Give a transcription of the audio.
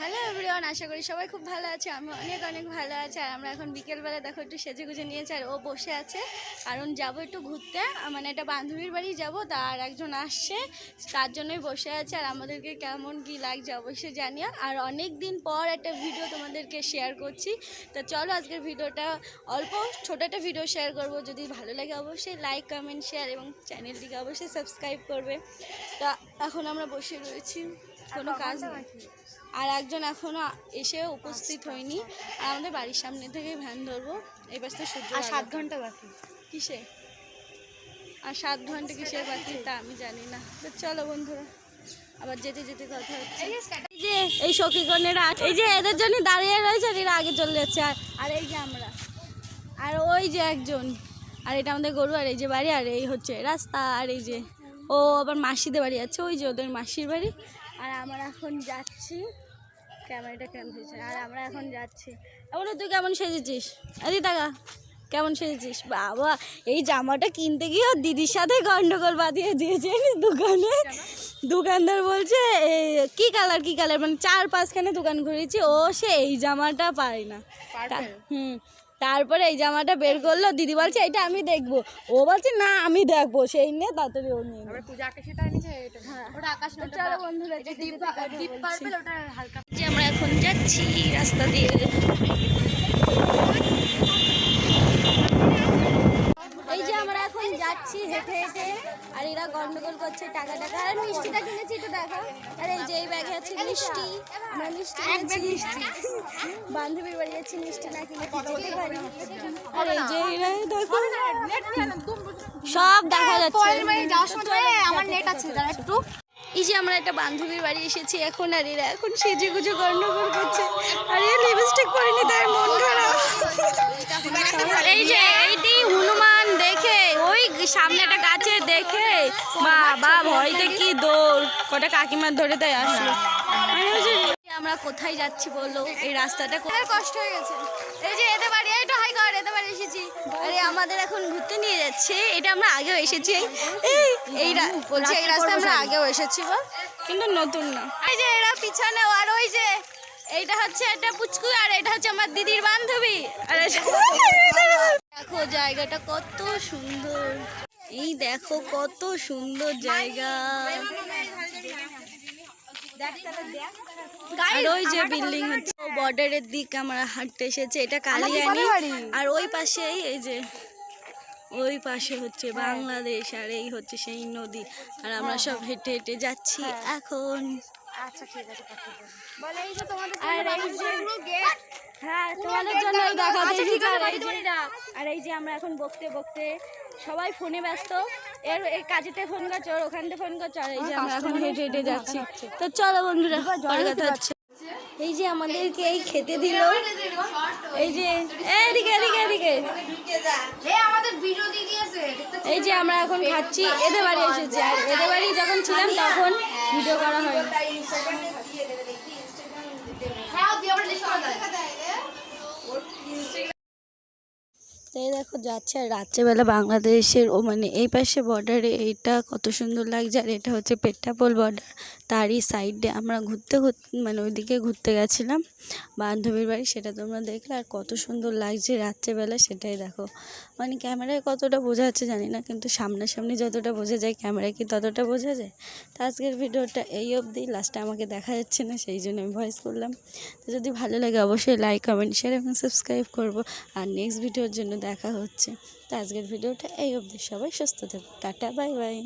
Hello everyone আশা করি সবাই খুব ভালো আছে, আমি অনেক অনেক ভালো আছে। আর আমরা এখন বিকেলবেলা দেখো একটু সেজে গুজে নিয়েছি, আর ও বসে আছে। কারণ যাব একটু ঘুরতে মানে একটা বান্ধবীর বাড়ি যাব, তার একজন আসছে, তার জন্যই বসে আছে। আর আমাদেরকে কেমন কি লাগছে অবশ্যই জানিও। আর অনেক দিন পর একটা ভিডিও তোমাদেরকে শেয়ার করছি। তা চলো আজকের ভিডিওটা অল্প, ছোট একটা ভিডিও শেয়ার করব। যদি ভালো লাগে অবশ্যই লাইক কমেন্ট শেয়ার এবং চ্যানেলটিকে অবশ্যই সাবস্ক্রাইব করবে। তা এখন আমরা বসে রয়েছি, কোনো কাজ নেই। আর একজন এখনও এসে উপস্থিত হয়নি। আর আমাদের বাড়ির সামনে থেকে ভ্যান ধরবো। এই পাশে সূর্য আর সাত ঘণ্টা বাকি। কিসে? আর সাত ঘণ্টা কিসের বাকি তা আমি জানি না। তো চলো বন্ধুরা আবার যেতে যেতে কথা হচ্ছে। এই যে এই সখীগণেরা এই যে এদের জন্য দাঁড়িয়ে রয়েছে আর এরা আগে চলে যাচ্ছে। আর আর এই যে আমরা। আর ওই যে একজন। আর এটা আমাদের গরু আর এই যে বাড়ি আর এই হচ্ছে রাস্তা আর এই যে ও আবার মাসিদের বাড়ি আছে। ওই যে ওদের মাসির বাড়ি। আর আমরা এখন যাচ্ছি। ক্যামেরাটা কেমন হয়েছে? আর আমরা এখন যাচ্ছি। এমন তুই কেমন সেজেছিস? আরে টাকা কেমন সেজেছিস? বাবা এই জামাটা কিনতে গিয়ে দিদির সাথে গন্ডগোল বাঁধিয়ে দিয়েছে দোকানে? দোকানদার বলছে এই কি কালার কি কালার মানে চার পাঁচখানে দোকান ঘুরেছি ও সে এই জামাটা পারে না। হুম। তারপরে এই জামাটা বের করল দিদি বলছে এটা আমি দেখব। ও বলছে না আমি দেখব। সেই নিয়ে তাড়াতাড়ি ও নিয়ে আমরা এখন যাচ্ছি রাস্তা এটা ওটা আকাশ তো চলো বন্ধুরা যেতে ডিপ যেতে কথা ডিপ বলছি। পার্পল ওটা হালকা যে আমরা এখন যাচ্ছি রাস্তা দিয়ে এই যে আমরা এখন যাচ্ছি হেঁটে আর এরা গন্ডগোল করছে টাকা টাকা। আর মিষ্টিটা কিনেছি একটু দেখো আর এই যে এই ব্যাগে আছে মিষ্টি। আমরা মিষ্টি কিনেছি বান্ধবীর বাড়ি যাচ্ছি মিষ্টি না কিনে পারি। আর এই যে এরা দেখো। সব দেখা যাচ্ছে। আমার নেট আছে দাঁড়া একটু। এই যে আমরা একটা বান্ধবীর বাড়ি এসেছি এখন আর এরা এখন সেজে গুজে গন্ডগোল করছে। আর এই লিপস্টিক পরেনি তার মন বাবা ভয়তে কি দৌড়? কটা কাকিমার ধরে তাই আসলো। আমরা কোথায় যাচ্ছি বলো? এই রাস্তাটা কোথায় কষ্ট হয়ে গেছে। এই যে এদের বাড়ি এইটা হাই কর এদের বাড়ি এসেছি। আরে আমাদের এখন ঘুরতে নিয়ে যাচ্ছে। এটা আমরা আগেও এসেছি। এই এই বলছি এই রাস্তা আমরা আগেও এসেছি বল কিন্তু নতুন না। এই যে এরা পিছনে আর ওই যে এইটা হচ্ছে একটা পুচকু আর এটা হচ্ছে আমার দিদির বান্ধবী। আরে দেখো জায়গাটা কত সুন্দর। এই দেখো কত সুন্দর জায়গা। আর ওই যে বিল্ডিং হচ্ছে বর্ডারের দিক আমরা হাঁটতে এসেছি এটা কালিয়ানি। আর ওই পাশেই এই যে ওই পাশে হচ্ছে বাংলাদেশ আর এই হচ্ছে সেই নদী। আর আমরা সব হেঁটে হেঁটে যাচ্ছি এখন। আচ্ছা ঠিক আছে বলে এই যে তোমাদের আর এই হ্যাঁ তোমাদের জন্য দেখা আচ্ছা, ঠিক আছে, আর বাড়ি এই যে- চলে যা। আর এই যে আমরা এখন বকতে বকতে সবাই ফোনে ব্যস্ত। এর এই কাজেতে ফোন করছে ওর ওখান থেকে ফোন করছে আর এই যে আমরা এখন হেঁটে হেঁটে যাচ্ছি। তো চলো বন্ধুরা পরে কথা হচ্ছে। এই যে আমাদেরকে এই খেতে দিল। এই যে এদিকে এদিকে এদিকে। এ আমাদের ভিডিও দিয়ে দিয়েছে এই যে আমরা এখন খাচ্ছি। এদের বাড়ি এসেছি। আর এদের বাড়ি যখন ছিলাম তখন ভিডিও করা হয়নি। হ্যাঁ দিয়ে আমরা লিস্ট করে দাও তো এই দেখো যাচ্ছে আর রাত্রেবেলা বাংলাদেশের ও মানে এই পাশে বর্ডারে এইটা কত সুন্দর লাগছে আর এটা হচ্ছে পেট্টাপোল বর্ডার তারই সাইডে আমরা ঘুরতে মানে ওইদিকে ঘুরতে গেছিলাম। বান্ধবীর বাড়ি, সেটা তোমরা দেখলে আর কত সুন্দর লাগছে রাত্রেবেলা সেটাই দেখো। মানে ক্যামেরায় কতটা বোঝা যাচ্ছে জানি না, কিন্তু সামনাসামনি যতটা বোঝা যায়, ক্যামেরায় কি ততটা বোঝা যায়? তো আজকের ভিডিওটা এই অবধি। লাস্টে আমাকে দেখা যাচ্ছে না, সেই জন্য আমি ভয়েস করলাম। তো যদি ভালো লাগে, অবশ্যই লাইক কমেন্ট শেয়ার এবং সাবস্ক্রাইব করব। আর নেক্সট ভিডিওর জন্য দেখা হচ্ছে। তো আজকের ভিডিওটা এই অবধি। সবাই সুস্থ থাকুন টাটা বাই বাই।